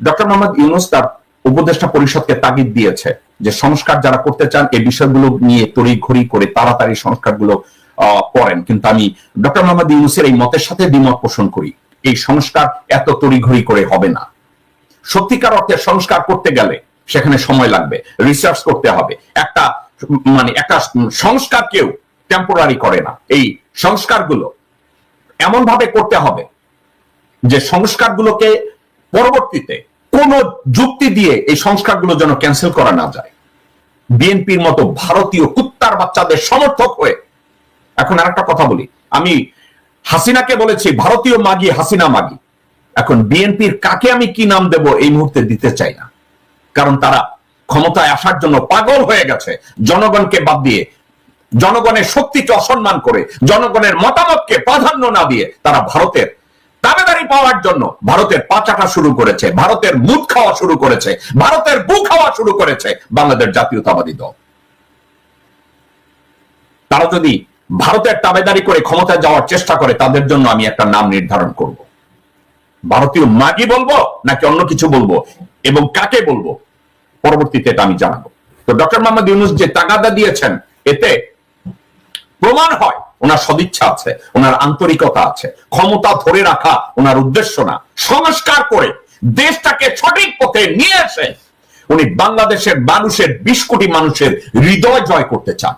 Doctor Mohammad Yunus তার উপদেষ্টা পরিষদকে তাগিদ দিয়েছে যে সংস্কার যারা করতে চান, এই বিষয়গুলো নিয়ে তড়িঘড়ি করে তাড়াতাড়ি সংস্কারগুলো করেন। কিন্তু আমি ডক্টর মোহাম্মদ ইউনুসের এই মতের সাথে দ্বিমত পোষণ করি। এই সংস্কার এত তড়িঘড়ি করে হবে না। সত্যিকার অর্থে সংস্কার করতে গেলে সেখানে সময় লাগবে রিসার্চ করতে হবে। একটা মানে একটা সংস্কার কেউ টেম্পোরারি করে না। এই সংস্কারগুলো এমন ভাবে করতে হবে যে সংস্কারগুলোকে পরবর্তীতে কোন যুক্তি দিয়ে এই সংস্কারগুলো যেন ক্যান্সেল করা না যায়। বিএনপির মতো ভারতীয় কুত্তার বাচ্চাদের সমর্থক হয়ে এখন আর একটা কথা বলি। আমি হাসিনাকে বলেছি, ভারতীয় মাগি, হাসিনা মাগি। এখন বিএনপির কাকে আমি কি নাম দেব এই মুহূর্তে দিতে চাই না। কারণ তারা ক্ষমতায় আসার জন্য পাগল হয়ে গেছে। জনগণকে বাদ দিয়ে, জনগণের শক্তিকে অসম্মান করে, জনগণের মতামতকে প্রাধান্য না দিয়ে তারা ভারতের দাবেদারি পাওয়ার জন্য ভারতের পাচাটা শুরু করেছে, ভারতের মুদ খাওয়া শুরু করেছে, ভারতের বু খাওয়া শুরু করেছে বাংলাদেশ জাতীয়তাবাদী দল। তারা যদি ভারতের তাবেদারি করে ক্ষমতায় যাওয়ার চেষ্টা করে, তাদের জন্য আমি একটা নাম নির্ধারণ করব। ভারতীয় মাগি বলব নাকি অন্য কিছু বলব? এবং কাকে বলব? পরবর্তীতে এটা আমি জানাব। তো ডক্টর মোহাম্মদ ইউনুস যে তাগাদা দিয়েছেন, এতে প্রমাণ হয়, ওনার সদিচ্ছা আছে, ওনার আন্তরিকতা আছে, ক্ষমতা ধরে রাখা ওনার উদ্দেশ্য না। সংস্কার করে দেশটাকে সঠিক পথে নিয়ে এসে উনি বাংলাদেশের মানুষের বিশ কোটি মানুষের হৃদয় জয় করতে চান।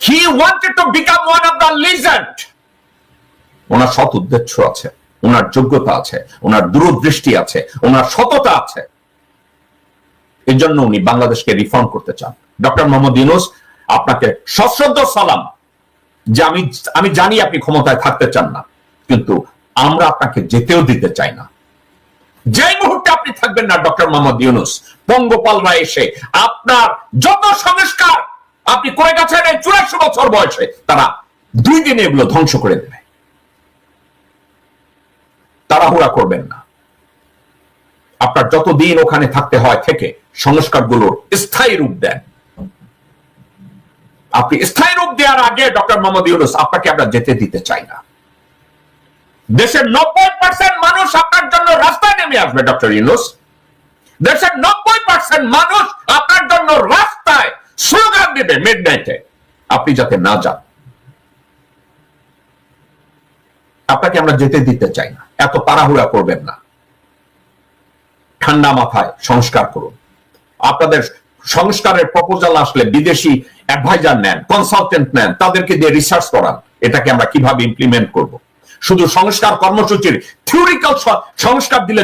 He wanted to become one of the legend ওনার সৎ উদ্দেশ্য আছে, ওনার যোগ্যতা আছে, ওনার দূরদৃষ্টি আছে, ওনার সততা আছে। এর জন্য উনি বাংলাদেশকে রিফর্ম করতে চান। ডক্টর মোহাম্মদ ইউনুস আপনাকে সশ্রদ্ধ সালাম যে আমি আমি জানি আপনি ক্ষমতায় থাকতে চান না, কিন্তু আমরা আপনাকে যেতেও দিতে চাই না। যেই মুহূর্তে আপনি থাকবেন না, ডক্টর মোহাম্মদ ইউনুস পঙ্গপালরা এসে আপনার যত সংস্কার আপনি করে গেছেন এই চুরাশি বছর বয়সে, তারা দুই দিনে এগুলো ধ্বংস করে দেবে। তাড়াহুড়া করবেন না। আপনার যতদিন ওখানে থাকতে হয় থেকে সংস্কারগুলোর স্থায়ী রূপ দেন। আপনি স্থায়ী রূপ দেওয়ার আগে ডক্টর মোহাম্মদ ইউনুস আপনাকে আমরা যেতে দিতে চাই না। দেশের নব্বই পার্সেন্ট মানুষ আপনার জন্য রাস্তায় নেমে আসবে, ডক্টর ইউনুস। দেশের নব্বই পার্সেন্ট মানুষ আপনার জন্য রাস্তায় স্লোগান দেবে মিড নাইটে আপনি যাতে না যান। আপনাকে আমরা যেতে দিতে চাই না। এত তাড়াহুড়া করবেন না। ঠান্ডা মাথায় সংস্কার করুন। আপনাদের সংস্কারের প্রপোজাল আসলে বিদেশি অ্যাডভাইজার নেন কনসালটেন্ট নেন, তাদেরকে দিয়ে রিসার্চ করান, এটাকে আমরা কীভাবে ইমপ্লিমেন্ট করব। শুধু সংস্কার কর্মসূচির থিওরিক্যাল সংস্কার দিলে